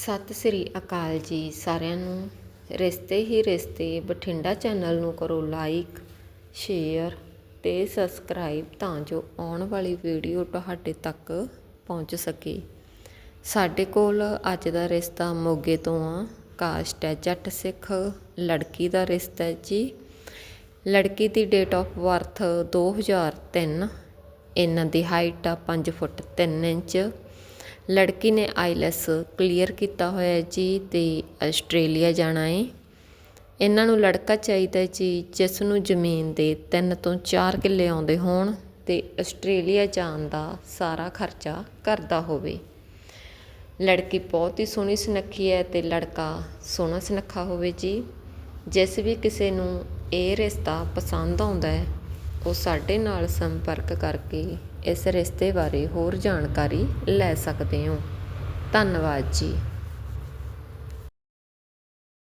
ਸਤਿ ਸ੍ਰੀ ਅਕਾਲ ਜੀ। ਸਾਰਿਆਂ ਨੂੰ ਰਿਸ਼ਤੇ ਹੀ ਰਿਸ਼ਤੇ, ਬਠਿੰਡਾ ਚੈਨਲ ਨੂੰ ਕਰੋ ਲਾਈਕ, ਸ਼ੇਅਰ ਤੇ ਸਬਸਕ੍ਰਾਈਬ ਤਾਂ ਜੋ ਆਉਣ ਵਾਲੀ ਵੀਡੀਓ ਤੁਹਾਡੇ ਤੱਕ ਪਹੁੰਚ ਸਕੇ। ਸਾਡੇ ਕੋਲ ਅੱਜ ਦਾ ਰਿਸ਼ਤਾ ਮੋਗੇ ਤੋਂ ਆ। ਕਾਸਟ ਹੈ ਜੱਟ ਸਿੱਖ, ਲੜਕੀ ਦਾ ਰਿਸ਼ਤਾ ਹੈ ਜੀ। ਲੜਕੀ ਦੀ ਡੇਟ ਆਫ ਬਰਥ 2003 ਇਹਨਾਂ ਦੀ ਹਾਈਟ ਆ 5 ਫੁੱਟ 3 ਇੰਚ। ਲੜਕੀ ਨੇ ਆਈਲੈਸ ਕਲੀਅਰ ਕੀਤਾ ਹੋਇਆ ਜੀ ਤੇ ਆਸਟ੍ਰੇਲੀਆ ਜਾਣਾ ਏ ਇਹਨਾਂ ਨੂੰ ਲੜਕਾ ਚਾਹੀਦਾ ਜੀ, ਜਿਸ ਨੂੰ ਜ਼ਮੀਨ ਦੇ 3 ਤੋਂ 4 ਕਿੱਲੇ ਆਉਂਦੇ ਹੋਣ ਤੇ ਆਸਟ੍ਰੇਲੀਆ ਜਾਣ ਦਾ ਸਾਰਾ ਖਰਚਾ ਕਰਦਾ ਹੋਵੇ। ਲੜਕੀ ਬਹੁਤ ਹੀ ਸੋਹਣੀ ਸੁਨੱਖੀ ਹੈ ਤੇ ਲੜਕਾ ਸੋਹਣਾ ਸੁਨੱਖਾ ਹੋਵੇ ਜੀ। ਜਿਸ ਵੀ ਕਿਸੇ ਨੂੰ ਇਹ ਰਿਸ਼ਤਾ ਪਸੰਦ ਆਉਂਦਾ ਹੈ ਉਹ ਸਾਡੇ ਨਾਲ ਸੰਪਰਕ ਕਰਕੇ ਇਸ ਰਿਸ਼ਤੇ ਬਾਰੇ ਹੋਰ ਜਾਣਕਾਰੀ ਲੈ ਸਕਦੇ ਹੋ। ਧੰਨਵਾਦ ਜੀ।